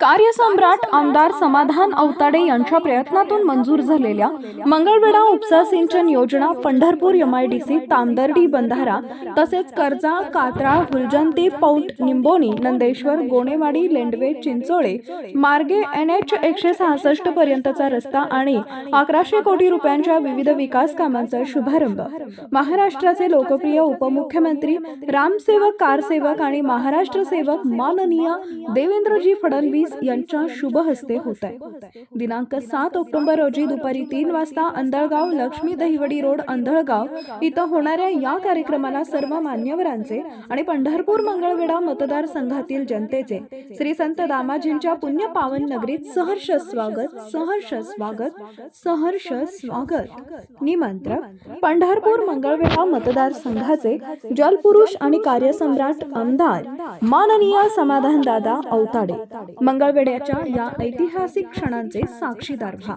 कार्यसम्राट आमदार समाधान अवताडे यांच्या प्रयत्नातून मंजूर झालेल्या मंगळवेढा उपसा सिंचन योजना पंढरपूर एमआयडीसी तांदर्डी बंधारा तसेच कर्जा कात्रा हुलजंती पौट निंबोनी नंदेश्वर गोणेवाडी लेंडवे चिंचोळे मार्गे एन एच एकशे सहासष्ट पर्यंतचा रस्ता आणि अकराशे कोटी रुपयांच्या विविध विकास कामांचा शुभारंभ. महाराष्ट्राचे लोकप्रिय उपमुख्यमंत्री रामसेवक कारसेवक आणि महाराष्ट्र सेवक माननीय देवेंद्रजी फडणवीस यांच्या शुभ हस्ते होत आहे. दिनांक सात ऑक्टोबर रोजी दुपारी तीन वाजता अंधळगाव लक्ष्मी दहिवडी रोड अंधळगाव इथं होणाऱ्या या कार्यक्रमाला सर्व मान्यवरांचे आणि पंढरपूर मंगळवेढा मतदारसंघातील जनतेचे श्री संत दामाजींच्या पुण्य पावन नगरीत सहर्ष स्वागत सहर्ष स्वागत सहर्ष स्वागत. निमंत्रक पंढरपूर मंगळवेढा मतदारसंघाचे जलपुरुष आणि कार्यसम्राट आमदार माननीय समाधान दादा अवताडे मंगळवेड्याच्या या ऐतिहासिक क्षणांचे साक्षीदार व्हा.